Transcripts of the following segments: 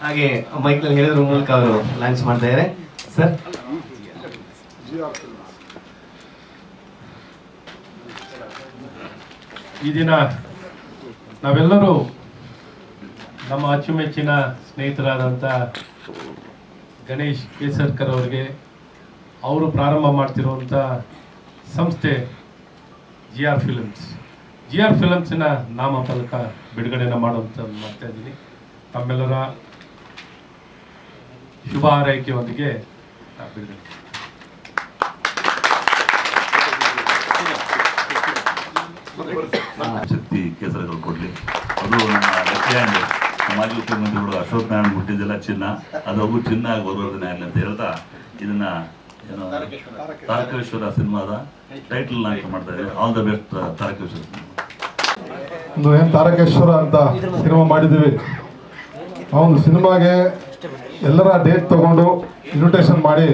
ಹಾಗೆ ಮೈಕ್ನಲ್ಲಿ ಹೇಳಿದ್ರ ಮೂಲಕ ಅವರು ಲಾಂಚ್ ಮಾಡ್ತಾ ಇದ್ದಾರೆ ಸರ್ ಈ ದಿನ ನಾವೆಲ್ಲರೂ ನಮ್ಮ ಅಚ್ಚುಮೆಚ್ಚಿನ ಸ್ನೇಹಿತರಾದಂಥ ಗಣೇಶ್ ಕೇಸರ್ಕರ್ ಅವರಿಗೆ ಅವರು ಪ್ರಾರಂಭ ಮಾಡ್ತಿರುವಂಥ ಸಂಸ್ಥೆ G R films. G R ಫಿಲಮ್ಸಿನ ನಾಮಫಲಕ ಬಿಡುಗಡೆನ ಮಾಡುವಂಥ ಮಾಡ್ತಾ ಇದ್ದೀನಿ. ತಮ್ಮೆಲ್ಲರ ಶುಭ ಆರೈಕೆಯೊಂದಿಗೆ ಶಕ್ತಿ ಕೇಸರಗಳು ಕೊಡ್ಲಿ. ಅದು ನಮ್ಮ ಲೆಫ್ಟ್ ಹ್ಯಾಂಡ್ ಮಾಜಿ ಮುಖ್ಯಮಂತ್ರಿಗಳು ಅಶೋಕ್ ನಾರಾಯಣ ಮುಟ್ಟಿದ್ದೆಲ್ಲ ಚಿನ್ನ. ಅದು ಅವು ಚಿನ್ನ ಆಗಿ ಬರೋದನ್ನ ಆಗಲಿ ಅಂತ ಹೇಳ್ತಾ ಇದನ್ನ ಏನು ತಾರಕೇಶ್ವರ ಸಿನಿಮಾದ ಟೈಟಲ್ ನಾಯಕ ಮಾಡ್ತಾ ಇದ್ದಾರೆ. All the best Tarakeshwara. ಒಂದು ಏನು ತಾರಕೇಶ್ವರ ಅಂತ ಸಿನಿಮಾ ಮಾಡಿದ್ದೀವಿ. ಆ ಸಿನಿಮಾಗೆ ಎಲ್ಲರ ಡೇಟ್ ತಗೊಂಡು ಇನ್ವಿಟೇಷನ್ ಮಾಡಿ.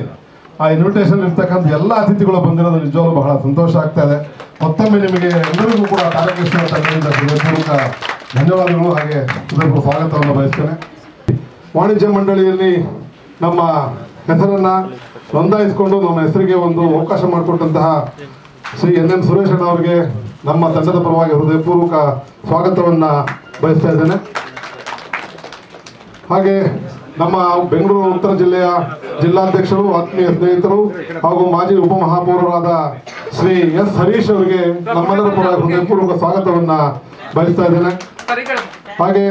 ಆ ಇನ್ವಿಟೇಷನ್ ಇರ್ತಕ್ಕಂಥ ಎಲ್ಲ ಅತಿಥಿಗಳು ಬಂದಿರೋದು ನಿಜವಾಗ್ಲೂ ಬಹಳ ಸಂತೋಷ ಆಗ್ತಾ ಇದೆ. ಮತ್ತೊಮ್ಮೆ ನಿಮಗೆ ಎಲ್ಲರಿಗೂ ಕೂಡ ಕಾರ್ಯಕ್ರಮದ ತಂಡದಿಂದ ಧನ್ಯವಾದಗಳು. ಹಾಗೆ ಎಲ್ಲರಿಗೂ ಸ್ವಾಗತವನ್ನು ಬಯಸ್ತೇನೆ. ವಾಣಿಜ್ಯ ಮಂಡಳಿಯಲ್ಲಿ ನಮ್ಮ ಹೆಸರನ್ನು ನೋಂದಾಯಿಸಿಕೊಂಡು ನಮ್ಮ ಹೆಸರಿಗೆ ಒಂದು ಅವಕಾಶ ಮಾಡಿಕೊಟ್ಟಂತಹ ಶ್ರೀ ಎನ್ ಎನ್ ಸುರೇಶ್ ಅಣ್ಣ ಅವರಿಗೆ ನಮ್ಮ ತಂಡದ ಪರವಾಗಿ ಹೃದಯಪೂರ್ವಕ ಸ್ವಾಗತವನ್ನು ಬಯಸ್ತಾ ಇದ್ದೇನೆ. ಹಾಗೆ ನಮ್ಮ ಬೆಂಗಳೂರು ಉತ್ತರ ಜಿಲ್ಲೆಯ ಜಿಲ್ಲಾಧ್ಯಕ್ಷರು, ಆತ್ಮೀಯ ಸ್ನೇಹಿತರು ಹಾಗೂ ಮಾಜಿ ಉಪಮಹಾಪೌರರಾದ ಶ್ರೀ ಎಸ್ ಹರೀಶ್ ಅವರಿಗೆ ನಮ್ಮೆಲ್ಲರ ಪರ ಹೃದಯಪೂರ್ವಕ ಸ್ವಾಗತವನ್ನ ಬಯಸ್ತಾ ಇದ್ದೇನೆ. ಹಾಗೆ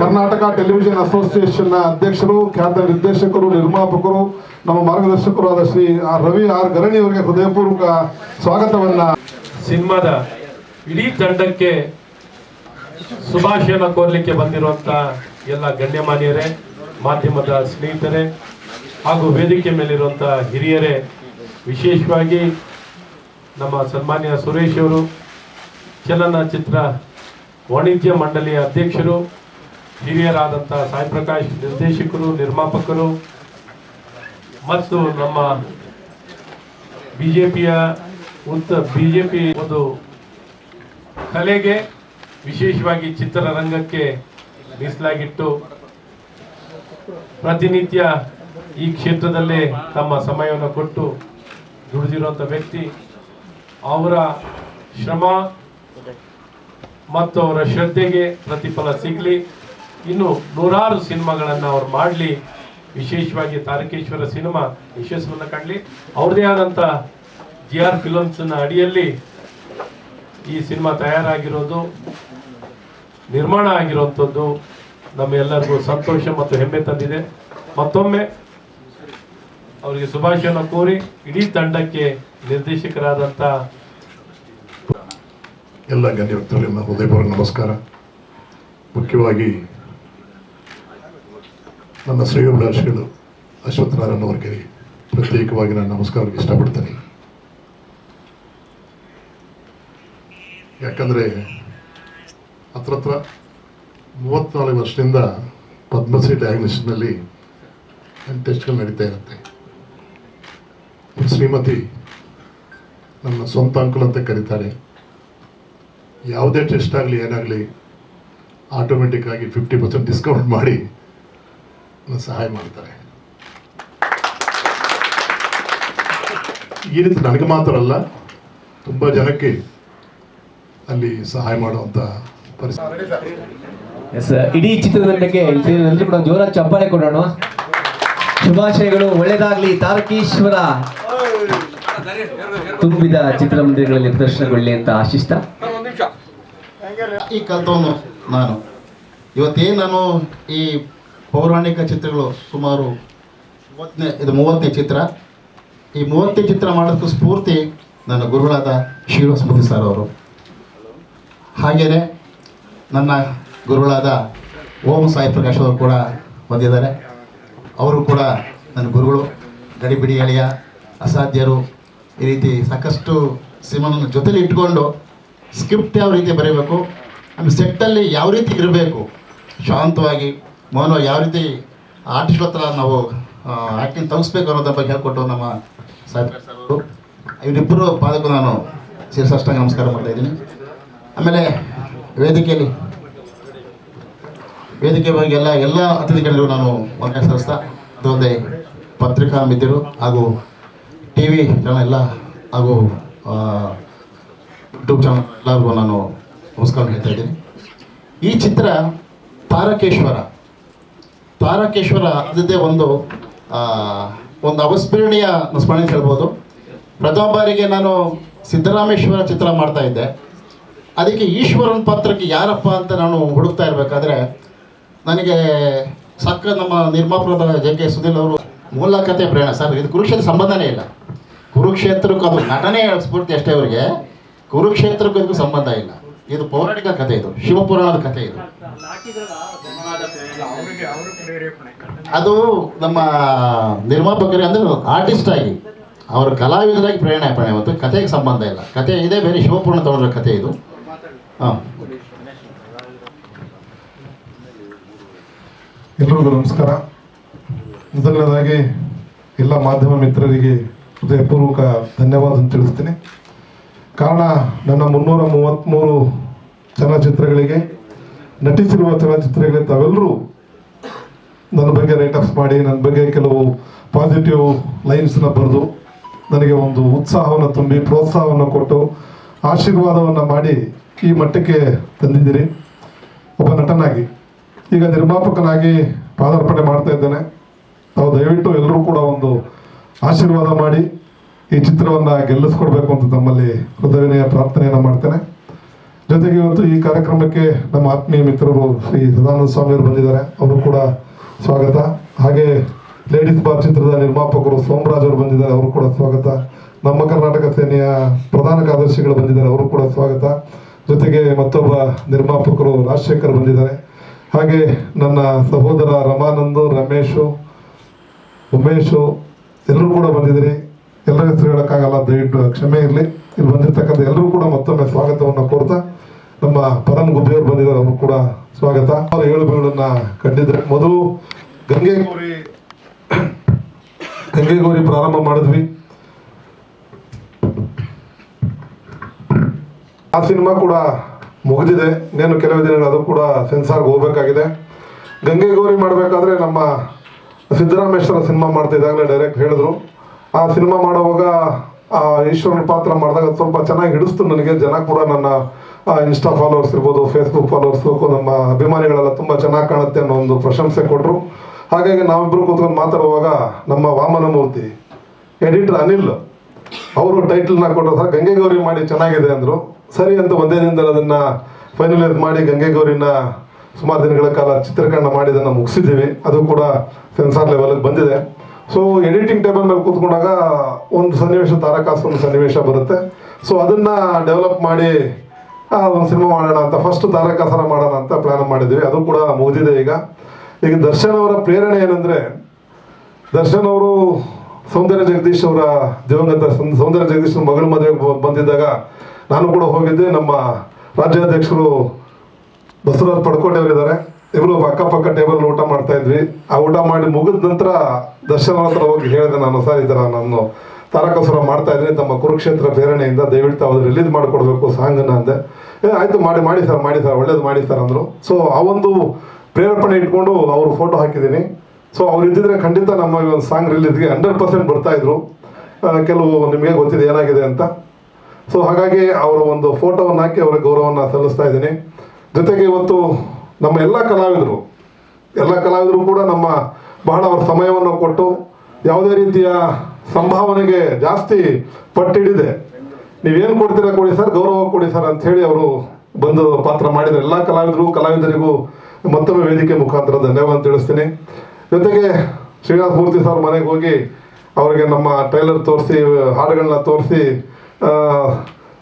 ಕರ್ನಾಟಕ ಟೆಲಿವಿಷನ್ ಅಸೋಸಿಯೇಷನ್ ಅಧ್ಯಕ್ಷರು, ಖ್ಯಾತ ನಿರ್ದೇಶಕರು, ನಿರ್ಮಾಪಕರು, ನಮ್ಮ ಮಾರ್ಗದರ್ಶಕರಾದ ಶ್ರೀ ಆರ್ ರವಿ ಆರ್ ಗರಣಿ ಅವರಿಗೆ ಹೃದಯಪೂರ್ವಕ ಸ್ವಾಗತವನ್ನ. ಸಿನಿಮಾದ ಇಡೀ ತಂಡಕ್ಕೆ ಶುಭಾಶಯನ ಕೋರ್ಲಿಕ್ಕೆ ಬಂದಿರುವಂತ ಎಲ್ಲ ಗಣ್ಯಮಾನ್ಯರೇ, ಮಾಧ್ಯಮದ ಸ್ನೇಹಿತರೆ ಹಾಗೂ ವೇದಿಕೆ ಮೇಲಿರುವಂಥ ಹಿರಿಯರೇ, ವಿಶೇಷವಾಗಿ ನಮ್ಮ ಸನ್ಮಾನ್ಯ ಸುರೇಶ್ ಅವರು ಚಲನಚಿತ್ರ ವಾಣಿಜ್ಯ ಮಂಡಳಿಯ ಅಧ್ಯಕ್ಷರು ಹಿರಿಯರಾದಂಥ ಸಾಯಿ ಪ್ರಕಾಶ್ ನಿರ್ದೇಶಕರು, ನಿರ್ಮಾಪಕರು ಮತ್ತು ನಮ್ಮ ಬಿಜೆಪಿಯ ಉತ್ತ ಬಿಜೆಪಿ ಒಂದು ಕಲೆಗೆ ವಿಶೇಷವಾಗಿ ಚಿತ್ರರಂಗಕ್ಕೆ ಮೀಸಲಾಗಿಟ್ಟು ಪ್ರತಿನಿತ್ಯ ಈ ಕ್ಷೇತ್ರದಲ್ಲೇ ತಮ್ಮ ಸಮಯವನ್ನು ಕೊಟ್ಟು ದುಡಿದಿರುವಂಥ ವ್ಯಕ್ತಿ, ಅವರ ಶ್ರಮ ಮತ್ತು ಅವರ ಶ್ರದ್ಧೆಗೆ ಪ್ರತಿಫಲ ಸಿಗಲಿ. ಇನ್ನು ನೂರಾರು ಸಿನಿಮಾಗಳನ್ನು ಅವ್ರು ಮಾಡಲಿ. ವಿಶೇಷವಾಗಿ ತಾರಕೇಶ್ವರ ಸಿನಿಮಾ ಯಶಸ್ಸನ್ನು ಕಾಣಲಿ. ಅವ್ರದೇ ಆದಂಥ ಜಿ ಆರ್ ಫಿಲಮ್ಸ್ನ ಅಡಿಯಲ್ಲಿ ಈ ಸಿನಿಮಾ ತಯಾರಾಗಿರೋದು ನಿರ್ಮಾಣ ಆಗಿರುವಂಥದ್ದು ನಮ್ಮೆಲ್ಲರಿಗೂ ಸಂತೋಷ ಮತ್ತು ಹೆಮ್ಮೆ ತಂದಿದೆ. ಮತ್ತೊಮ್ಮೆ ಅವರಿಗೆ ಶುಭಾಶಯನ ಕೋರಿ ಇಡೀ ತಂಡಕ್ಕೆ ನಿರ್ದೇಶಕರಾದಂಥ ಎಲ್ಲ ಗಣ್ಯ ನಮ್ಮ ಹೃದಯಪೂರ್ವಕ ನಮಸ್ಕಾರ. ಮುಖ್ಯವಾಗಿ ನನ್ನ ಶ್ರೇಯೋಭಿಲಾಷಿಗಳು ಅಶ್ವತ್ಥನಾರಾಯಣ ಅವರಿಗೆ ಪ್ರತ್ಯೇಕವಾಗಿ ನಾನು ನಮಸ್ಕಾರಕ್ಕೆ ಇಷ್ಟಪಡ್ತೇನೆ. ಯಾಕಂದರೆ ಹತ್ರ ಹತ್ರ ಮೂವತ್ತ್ನಾಲ್ಕು ವರ್ಷದಿಂದ ಪದ್ಮಶ್ರೀ ಡಯಾಗ್ನೋಸಿಸ್ನಲ್ಲಿ ಟೆಸ್ಟ್ಗಳು ನಡೀತಾ ಇರುತ್ತೆ. ಶ್ರೀಮತಿ ನನ್ನ ಸ್ವಂತ ಅಂಕಲ್ ಅಂತ ಕರೀತಾರೆ. ಯಾವುದೇ ಟೆಸ್ಟ್ ಆಗಲಿ ಏನಾಗಲಿ ಆಟೋಮೆಟಿಕ್ಕಾಗಿ ಫಿಫ್ಟಿ ಪರ್ಸೆಂಟ್ ಡಿಸ್ಕೌಂಟ್ ಮಾಡಿ ಸಹಾಯ ಮಾಡ್ತಾರೆ. ಈ ರೀತಿ ನನಗೆ ಮಾತ್ರ ಅಲ್ಲ, ತುಂಬ ಜನಕ್ಕೆ ಅಲ್ಲಿ ಸಹಾಯ ಮಾಡುವಂಥ ಎಸ್ ಇಡೀ ಚಿತ್ರದಂಡಕ್ಕೆ ಎಲ್ಲರೂ ಕೂಡ ಜೋರ ಚಪ್ಪಾಳೆ ಕೊಡೋಣ. ಶುಭಾಶಯಗಳು. ಒಳ್ಳೆದಾಗ್ಲಿ ತಾರಕೀಶ್ವರ ತುಂಬಿದ ಚಿತ್ರಮಂದಿರಗಳಲ್ಲಿ ಪ್ರದರ್ಶನಗೊಳ್ಳಿ ಅಂತ ಆಶಿಸ್ತ. ಈ ಕಲ್ತವನು ನಾನು. ಇವತ್ತೇನು ನಾನು ಈ ಪೌರಾಣಿಕ ಚಿತ್ರಗಳು ಸುಮಾರು ಮೂವತ್ತನೇ, ಇದು ಮೂವತ್ತನೇ ಚಿತ್ರ. ಈ ಮೂವತ್ತನೇ ಚಿತ್ರ ಮಾಡೋದಕ್ಕೂ ಸ್ಫೂರ್ತಿ ನನ್ನ ಗುರುಗಳಾದ ಶಿವ ಸರ್ ಅವರು. ಹಾಗೆಯೇ ನನ್ನ ಗುರುಗಳಾದ ಓಂ ಸಾಯಿ ಪ್ರಕಾಶ್ ಅವರು ಕೂಡ ಬಂದಿದ್ದಾರೆ. ಅವರು ಕೂಡ ನನ್ನ ಗುರುಗಳು, ಗಡಿಬಿಡಿ ಎಳೆಯ ಅಸಾಧ್ಯರು. ಈ ರೀತಿ ಸಾಕಷ್ಟು ಸಿನಿಮಾನ ಜೊತೆಲಿ ಇಟ್ಕೊಂಡು ಸ್ಕ್ರಿಪ್ಟ್ ಯಾವ ರೀತಿ ಬರೀಬೇಕು ಆಮೇಲೆ ಸೆಟ್ಟಲ್ಲಿ ಯಾವ ರೀತಿ ಇರಬೇಕು, ಶಾಂತವಾಗಿ, ಮೌನ ಯಾವ ರೀತಿ ಆರ್ಟಿಸ್ಟ್ ಹತ್ರ ನಾವು ಆ್ಯಕ್ಟಿಂಗ್ ತಗಿಸ್ಬೇಕು ಅನ್ನೋದ್ರ ಬಗ್ಗೆ ಹೇಳ್ಕೊಟ್ಟು ನಮ್ಮ ಸಾಹೇಬ್ ಸರ್ ಅವರು. ಇವರಿಬ್ಬರು ಪಾದಕ್ಕೂ ನಾನು ಶಿರಸಾಷ್ಟಾಂಗ ನಮಸ್ಕಾರ ಮಾಡ್ತಾಯಿದ್ದೀನಿ ಆಮೇಲೆ ವೇದಿಕೆಯಲ್ಲಿ. ವೇದಿಕೆ ಬಗ್ಗೆ ಎಲ್ಲ ಎಲ್ಲ ಅತಿಥಿಗಳಿಗೂ ನಾನು ವಂದನೆ ಸಲ್ಲಿಸ್ತಾ ಪತ್ರಿಕಾ ಮಿತ್ರರು ಹಾಗೂ ಟಿ ವಿ ಚಾನಲ್ ಎಲ್ಲ ಹಾಗೂ ಯೂಟ್ಯೂಬ್ ಚಾನಲ್ ಎಲ್ಲರಿಗೂ ನಾನು ನಮಸ್ಕಾರ ಹೇಳ್ತಾ ಇದ್ದೀನಿ. ಈ ಚಿತ್ರ ತಾರಕೇಶ್ವರ. ತಾರಕೇಶ್ವರ ಅದೇ ಒಂದು ಒಂದು ಅವಸ್ಮರಣೀಯ ಸ್ಮರಣೆ ಹೇಳ್ಬೋದು. ಪ್ರಥಮ ಬಾರಿಗೆ ನಾನು ಸಿದ್ದರಾಮೇಶ್ವರ ಚಿತ್ರ ಮಾಡ್ತಾ ಇದ್ದೆ. ಅದಕ್ಕೆ ಈಶ್ವರನ ಪಾತ್ರಕ್ಕೆ ಯಾರಪ್ಪ ಅಂತ ನಾನು ಹುಡುಕ್ತಾ ಇರಬೇಕಾದ್ರೆ, ನನಗೆ ಸಕ್ಕ ನಮ್ಮ ನಿರ್ಮಾಪುರದ ಜೆ ಕೆ ಸುನಿಲ್ ಅವರು ಮೂಲ ಕಥೆ ಪ್ರೇರಣ. ಸರ್, ಇದು ಕುರುಕ್ಷೇತ್ರ ಸಂಬಂಧನೇ ಇಲ್ಲ. ಕುರುಕ್ಷೇತ್ರಕ್ಕೂ ಅದು ನಟನೆ ಸ್ಫೂರ್ತಿ ಅಷ್ಟೇ ಅವರಿಗೆ. ಕುರುಕ್ಷೇತ್ರಕ್ಕೂ ಇದಕ್ಕೂ ಸಂಬಂಧ ಇಲ್ಲ. ಇದು ಪೌರಾಣಿಕ ಕಥೆ ಇದು. ಶಿವಪುರಾಣದ ಕಥೆ ಇದು. ಅದು ನಮ್ಮ ನಿರ್ಮಾಪಕರಿಗೆ ಅಂದ್ರೆ ಆರ್ಟಿಸ್ಟ್ ಆಗಿ, ಅವರು ಕಲಾವಿದರಾಗಿ ಪ್ರೇರಣೆ ಹೊತ್ತು ಕಥೆಗೆ ಸಂಬಂಧ ಇಲ್ಲ. ಕಥೆ ಇದೆ, ಬೇರೆ ಶಿವಪುರಾಣ ತೊಗೊಂಡ್ರ ಕಥೆ ಇದು. ಹಾಂ. ಎಲ್ರಿಗೂ ನಮಸ್ಕಾರ. ಮೊದಲನೇದಾಗಿ ಎಲ್ಲ ಮಾಧ್ಯಮ ಮಿತ್ರರಿಗೆ ಹೃದಯಪೂರ್ವಕ ಧನ್ಯವಾದ ತಿಳಿಸ್ತೀನಿ. ಕಾರಣ, ನನ್ನ ಮುನ್ನೂರ ಮೂವತ್ತ್ಮೂರು ಚಲನಚಿತ್ರಗಳಿಗೆ ನಟಿಸಿರುವ ಚಲನಚಿತ್ರಗಳಿಗೆ ತಾವೆಲ್ಲರೂ ನನ್ನ ಬಗ್ಗೆ ರೈಟಪ್ಸ್ ಮಾಡಿ, ನನ್ನ ಬಗ್ಗೆ ಕೆಲವು ಪಾಸಿಟಿವ್ ಲೈನ್ಸ್ನ ಬರೆದು ನನಗೆ ಒಂದು ಉತ್ಸಾಹವನ್ನು ತುಂಬಿ, ಪ್ರೋತ್ಸಾಹವನ್ನು ಕೊಟ್ಟು, ಆಶೀರ್ವಾದವನ್ನು ಮಾಡಿ ಈ ಮಟ್ಟಕ್ಕೆ ತಂದಿದ್ದೀರಿ. ಒಬ್ಬ ನಟನಾಗಿ. ಈಗ ನಿರ್ಮಾಪಕನಾಗಿ ಪಾದಾರ್ಪಣೆ ಮಾಡ್ತಾ ಇದ್ದೇನೆ. ತಾವು ದಯವಿಟ್ಟು ಎಲ್ಲರೂ ಕೂಡ ಒಂದು ಆಶೀರ್ವಾದ ಮಾಡಿ ಈ ಚಿತ್ರವನ್ನು ಗೆಲ್ಲಿಸ್ಕೊಡ್ಬೇಕು ಅಂತ ತಮ್ಮಲ್ಲಿ ಹೃದಯನೆಯ ಪ್ರಾರ್ಥನೆಯನ್ನು ಮಾಡ್ತೇನೆ. ಜೊತೆಗೆ ಇವತ್ತು ಈ ಕಾರ್ಯಕ್ರಮಕ್ಕೆ ನಮ್ಮ ಆತ್ಮೀಯ ಮಿತ್ರರು ಶ್ರೀ ಸದಾನಂದ ಸ್ವಾಮಿಯವರು ಬಂದಿದ್ದಾರೆ. ಅವರು ಕೂಡ ಸ್ವಾಗತ. ಹಾಗೆ ಲೇಡೀಸ್ ಬಾರ್ ಚಿತ್ರದ ನಿರ್ಮಾಪಕರು ಸೋಮರಾಜ್ ಅವರು ಬಂದಿದ್ದಾರೆ. ಅವರು ಕೂಡ ಸ್ವಾಗತ. ನಮ್ಮ ಕರ್ನಾಟಕ ಸೇನೆಯ ಪ್ರಧಾನ ಕಾರ್ಯದರ್ಶಿಗಳು ಬಂದಿದ್ದಾರೆ. ಅವರು ಕೂಡ ಸ್ವಾಗತ. ಜೊತೆಗೆ ಮತ್ತೊಬ್ಬ ನಿರ್ಮಾಪಕರು ರಾಜಶೇಖರ್ ಬಂದಿದ್ದಾರೆ. ಹಾಗೆ ನನ್ನ ಸಹೋದರ ರಮಾನಂದು, ರಮೇಶು, ಉಮೇಶು, ಎಲ್ಲರೂ ಕೂಡ ಬಂದಿದ್ದೀರಿ. ಎಲ್ಲರ ಹೆಸರು ಹೇಳೋಕ್ಕಾಗಲ್ಲ, ದಯವಿಟ್ಟು ಕ್ಷಮೆ ಇರಲಿ. ಇಲ್ಲಿ ಬಂದಿರ್ತಕ್ಕಂಥ ಎಲ್ಲರೂ ಕೂಡ ಮತ್ತೊಮ್ಮೆ ಸ್ವಾಗತವನ್ನು ಕೋರ್ತಾ, ನಮ್ಮ ಪರಮ್ ಗುಬ್ಬಿಯವರು ಬಂದಿದ್ದಾರೆ ಅವರು ಕೂಡ ಸ್ವಾಗತ. ಅವರ ಏಳು ಕಂಡಿದ್ರೆ ಮೊದಲು ಗಂಗೆಗೌರಿ ಗಂಗೆಗೌರಿ ಪ್ರಾರಂಭ ಮಾಡಿದ್ವಿ. ಆ ಸಿನಿಮಾ ಕೂಡ ಮುಗಿದಿದೆ. ಇನ್ನೇನು ಕೆಲವು ದಿನಗಳು ಅದು ಕೂಡ ಸೆನ್ಸಾರ್ಗೆ ಹೋಗ್ಬೇಕಾಗಿದೆ. ಗಂಗೆಗೌರಿ ಮಾಡಬೇಕಾದ್ರೆ ನಮ್ಮ ಸಿದ್ದರಾಮೇಶ್ವರ ಸಿನಿಮಾ ಮಾಡ್ತಾ ಇದ್ದಾಗಲೇ ಡೈರೆಕ್ಟ್ ಹೇಳಿದ್ರು. ಆ ಸಿನಿಮಾ ಮಾಡುವಾಗ, ಆ ಈಶ್ವರನ ಪಾತ್ರ ಮಾಡಿದಾಗ ಸ್ವಲ್ಪ ಚೆನ್ನಾಗಿ ಹಿಡಿಸ್ತು ನನಗೆ. ಜನ ಕೂಡ ನನ್ನ ಇನ್ಸ್ಟಾ ಫಾಲೋವರ್ಸ್ ಇರ್ಬೋದು ಫೇಸ್ಬುಕ್ ಫಾಲೋವರ್ಸ್ ನಮ್ಮ ಅಭಿಮಾನಿಗಳೆಲ್ಲ ತುಂಬ ಚೆನ್ನಾಗಿ ಕಾಣುತ್ತೆ ಅನ್ನೋ ಒಂದು ಪ್ರಶಂಸೆ ಕೊಟ್ಟರು ಹಾಗಾಗಿ ನಾವಿಬ್ಬರು ಕೂತ್ಕೊಂಡು ಮಾತಾಡುವಾಗ ನಮ್ಮ ವಾಮನ ಮೂರ್ತಿ ಎಡಿಟರ್ ಅನಿಲ್, ಅವರು ಟೈಟಲ್ನ ಕೊಟ್ಟರು ಸರ್ ಗಂಗೆ ಗೌರಿ ಮಾಡಿ ಚೆನ್ನಾಗಿದೆ ಅಂದರು. ಸರಿ ಅಂತ ಒಂದೇ ದಿನದಲ್ಲಿ ಅದನ್ನು ಫೈನಲೈಸ್ ಮಾಡಿ ಗಂಗೆ ಗೌರಿನ ಸುಮಾರು ದಿನಗಳ ಕಾಲ ಚಿತ್ರೀಕರಣ ಮಾಡಿ ಅದನ್ನು ಮುಗಿಸಿದ್ದೀವಿ. ಅದು ಕೂಡ ಸೆನ್ಸಾರ್ ಲೆವೆಲ್ಗೆ ಬಂದಿದೆ. ಸೊ ಎಡಿಟಿಂಗ್ ಟೇಬಲ್ ಮೇಲೆ ಕೂತ್ಕೊಂಡಾಗ ಒಂದು ಸನ್ನಿವೇಶ ತಾರಕಾಸು ಒಂದು ಸನ್ನಿವೇಶ ಬರುತ್ತೆ. ಸೊ ಅದನ್ನು ಡೆವಲಪ್ ಮಾಡಿ ಒಂದು ಸಿನಿಮಾ ಮಾಡೋಣ ಅಂತ ಫಸ್ಟ್ ತಾರಕಾಸರ ಮಾಡೋಣ ಅಂತ ಪ್ಲಾನ್ ಮಾಡಿದ್ವಿ. ಅದು ಕೂಡ ಮುಗಿದಿದೆ ಈಗ. ಈಗ ದರ್ಶನ್ ಅವರ ಪ್ರೇರಣೆ ಏನಂದರೆ, ದರ್ಶನ್ ಅವರು ಸೌಂದರ್ಯ ಜಗದೀಶ್ ಅವರ ದಿವಂಗತ ಸೌಂದರ್ಯ ಜಗದೀಶ್ ಮಗಳ ಮದುವೆಗೆ ಬಂದಿದ್ದಾಗ ನಾನು ಕೂಡ ಹೋಗಿದ್ದೆ. ನಮ್ಮ ರಾಜ್ಯಾಧ್ಯಕ್ಷರು ಬಸವರಾಜ್ ಪಡ್ಕೊಂಡವರಿದ್ದಾರೆ ಇವರು ಅಕ್ಕಪಕ್ಕ ಟೇಬಲ್ ಊಟ ಮಾಡ್ತಾ ಇದ್ವಿ. ಆ ಊಟ ಮಾಡಿ ಮುಗಿದ ನಂತರ ದರ್ಶನ ಹತ್ರ ಹೋಗಿ ಹೇಳಿದೆ ನಾನು, ಸರ್, ಈ ಥರ ನಾನು ತಾರಕಸುರ ಮಾಡ್ತಾ ಇದ್ದೀನಿ. ತಮ್ಮ ಕುರುಕ್ಷೇತ್ರ ಪ್ರೇರಣೆಯಿಂದ ದಯವಿಟ್ಟು ಅವ್ರು ರಿಲೀಸ್ ಮಾಡಿಕೊಡ್ಬೇಕು ಸಾಂಗನ್ನ ಅಂದೆ. ಏ, ಆಯ್ತು, ಮಾಡಿ ಮಾಡಿ ಸರ್ ಮಾಡಿ ಸರ್, ಒಳ್ಳೇದು ಮಾಡಿ ಸರ್, ಅಂದರು. ಸೊ ಆ ಒಂದು ಪ್ರೇರೇಪಣೆ ಇಟ್ಕೊಂಡು ಅವರು ಫೋಟೋ ಹಾಕಿದ್ದೀನಿ. ಸೊ ಅವ್ರು ಇದ್ದಿದ್ರೆ ಖಂಡಿತ ನಮ್ಮ ಒಂದು ಸಾಂಗ್ ರಿಲೀಸ್ಗೆ ಹಂಡ್ರೆಡ್ ಪರ್ಸೆಂಟ್ ಬರ್ತಾಯಿದ್ರು ಕೆಲವು ನಿಮಗೆ ಗೊತ್ತಿದೆ ಏನಾಗಿದೆ ಅಂತ. ಸೊ ಹಾಗಾಗಿ ಅವರ ಒಂದು ಫೋಟೋವನ್ನು ಹಾಕಿ ಅವರ ಗೌರವವನ್ನು ಸಲ್ಲಿಸ್ತಾ ಇದ್ದೀನಿ. ಜೊತೆಗೆ ಇವತ್ತು ನಮ್ಮ ಎಲ್ಲ ಕಲಾವಿದರು ಎಲ್ಲ ಕಲಾವಿದರು ಕೂಡ ನಮ್ಮ ಬಹಳ ಅವರ ಸಮಯವನ್ನು ಕೊಟ್ಟು ಯಾವುದೇ ರೀತಿಯ ಸಂಭಾವನೆಗೆ ಜಾಸ್ತಿ ಪಟ್ಟಿಡಿದೆ. ನೀವೇನು ಕೊಡ್ತೀರಾ ಕೊಡಿ ಸರ್, ಗೌರವ ಕೊಡಿ ಸರ್ ಅಂತ ಹೇಳಿ ಅವರು ಬಂದು ಪಾತ್ರ ಮಾಡಿದ್ರು ಎಲ್ಲ ಕಲಾವಿದರು ಕಲಾವಿದರಿಗೂ ಮತ್ತೊಮ್ಮೆ ವೇದಿಕೆ ಮುಖಾಂತರ ಧನ್ಯವಾದ ತಿಳಿಸ್ತೀನಿ. ಜೊತೆಗೆ ಶ್ರೀನಾಥ್ ಮೂರ್ತಿ ಸರ್ ಮನೆಗೆ ಹೋಗಿ ಅವರಿಗೆ ನಮ್ಮ ಟ್ರೈಲರ್ ತೋರಿಸಿ, ಹಾಡುಗಳನ್ನ ತೋರಿಸಿ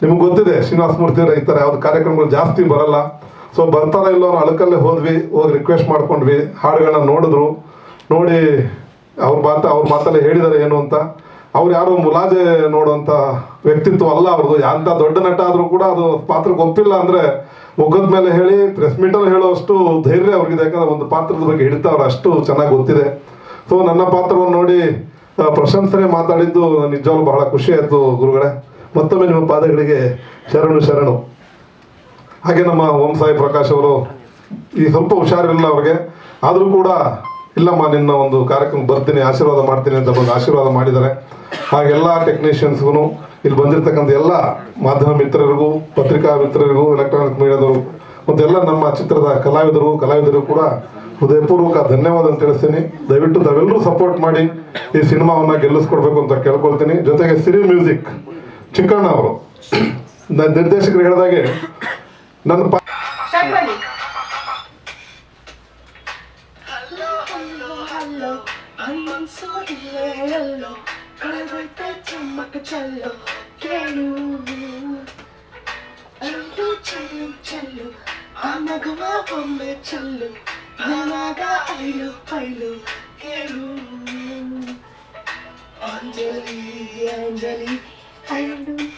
ನಿಮ್ಗೆ ಗೊತ್ತಿದೆ, ಶ್ರೀನಿವಾಸ ಮೂರ್ತಿ ಅವರ ಈ ಥರ ಯಾವ್ದು ಕಾರ್ಯಕ್ರಮಗಳು ಜಾಸ್ತಿ ಬರಲ್ಲ. ಸೊ ಬರ್ತಾರ ಇಲ್ಲೋ ಅನ್ನೋ ಅಳಕಲ್ಲೇ ಹೋದ್ವಿ, ಹೋಗಿ ರಿಕ್ವೆಸ್ಟ್ ಮಾಡ್ಕೊಂಡ್ವಿ ಹಾಡುಗಳನ್ನ ನೋಡಿದ್ರು. ನೋಡಿ, ಅವ್ರ ಮಾತ, ಅವ್ರ ಮಾತಲ್ಲೇ ಹೇಳಿದ್ದಾರೆ ಏನು ಅಂತ. ಅವ್ರು ಯಾರು ಮುಲಾಜೆ ನೋಡುವಂತ ವ್ಯಕ್ತಿತ್ವ ಅಲ್ಲ ಅವ್ರದ್ದು. ಎಂಥ ದೊಡ್ಡ ನಟ ಆದ್ರೂ ಕೂಡ ಅದು ಪಾತ್ರಕ್ಕೆ ಒಪ್ಪಿಲ್ಲ ಅಂದ್ರೆ ಮುಖದ ಮೇಲೆ ಹೇಳಿ ಪ್ರೆಸ್ ಮೀಟಲ್ಲಿ ಹೇಳೋಷ್ಟು ಧೈರ್ಯ ಅವ್ರಿಗಿದೆ. ಯಾಕಂದ್ರೆ ಒಂದು ಪಾತ್ರದ ಬಗ್ಗೆ ಹಿಡಿತಾವ್ರು ಅಷ್ಟು ಚೆನ್ನಾಗಿ ಗೊತ್ತಿದೆ. ಸೊ ನನ್ನ ಪಾತ್ರವನ್ನು ನೋಡಿ ಪ್ರಶಂಸನೆ ಮಾತಾಡಿದ್ದು ನಿಜವಾಗ್ಲೂ ಬಹಳ ಖುಷಿ ಆಯ್ತು ಗುರುಗಳೇ. ಮತ್ತೊಮ್ಮೆ ನಿಮ್ಮ ಪಾದಗಳಿಗೆ ಶರಣು ಶರಣು. ಹಾಗೆ ನಮ್ಮ ಓಂ ಸಾಯಿ ಪ್ರಕಾಶ್ ಅವರು ಈ ಸ್ವಲ್ಪ ಹುಷಾರಿಲ್ಲ ಅವ್ರಿಗೆ. ಆದರೂ ಕೂಡ, ಇಲ್ಲಮ್ಮ, ನಿನ್ನ ಒಂದು ಕಾರ್ಯಕ್ರಮ ಬರ್ತೀನಿ, ಆಶೀರ್ವಾದ ಮಾಡ್ತೀನಿ ಅಂತ ಬಂದು ಆಶೀರ್ವಾದ ಮಾಡಿದ್ದಾರೆ. ಹಾಗೆಲ್ಲ ಟೆಕ್ನಿಷಿಯನ್ಸ್ಗೂ, ಇಲ್ಲಿ ಬಂದಿರತಕ್ಕಂಥ ಎಲ್ಲ ಮಾಧ್ಯಮ ಮಿತ್ರರಿಗೂ, ಪತ್ರಿಕಾ ಮಿತ್ರರಿಗೂ, ಎಲೆಕ್ಟ್ರಾನಿಕ್ ಮೀಡಿಯಾದವರು ಮತ್ತು ಎಲ್ಲ ನಮ್ಮ ಚಿತ್ರದ ಕಲಾವಿದರು ಕಲಾವಿದರು ಕೂಡ ಹೃದಯಪೂರ್ವಕ ಧನ್ಯವಾದ ಅಂತ ತಿಳಿಸ್ತೀನಿ. ದಯವಿಟ್ಟು ತಾವೆಲ್ಲರೂ ಸಪೋರ್ಟ್ ಮಾಡಿ ಈ ಸಿನಿಮಾವನ್ನ ಗೆಲ್ಲಿಸ್ಕೊಡ್ಬೇಕು ಅಂತ ಕೇಳ್ಕೊಳ್ತೀನಿ. ಜೊತೆಗೆ ಸಿರಿ ಮ್ಯೂಸಿಕ್ ಚಿಕ್ಕಣ್ಣ ಅವರು ನ- ನಿರ್ದೇಶಕರು ಹೇಳಿದಾಗೆ ನನ್ನ ಪಾ హలో I don't know.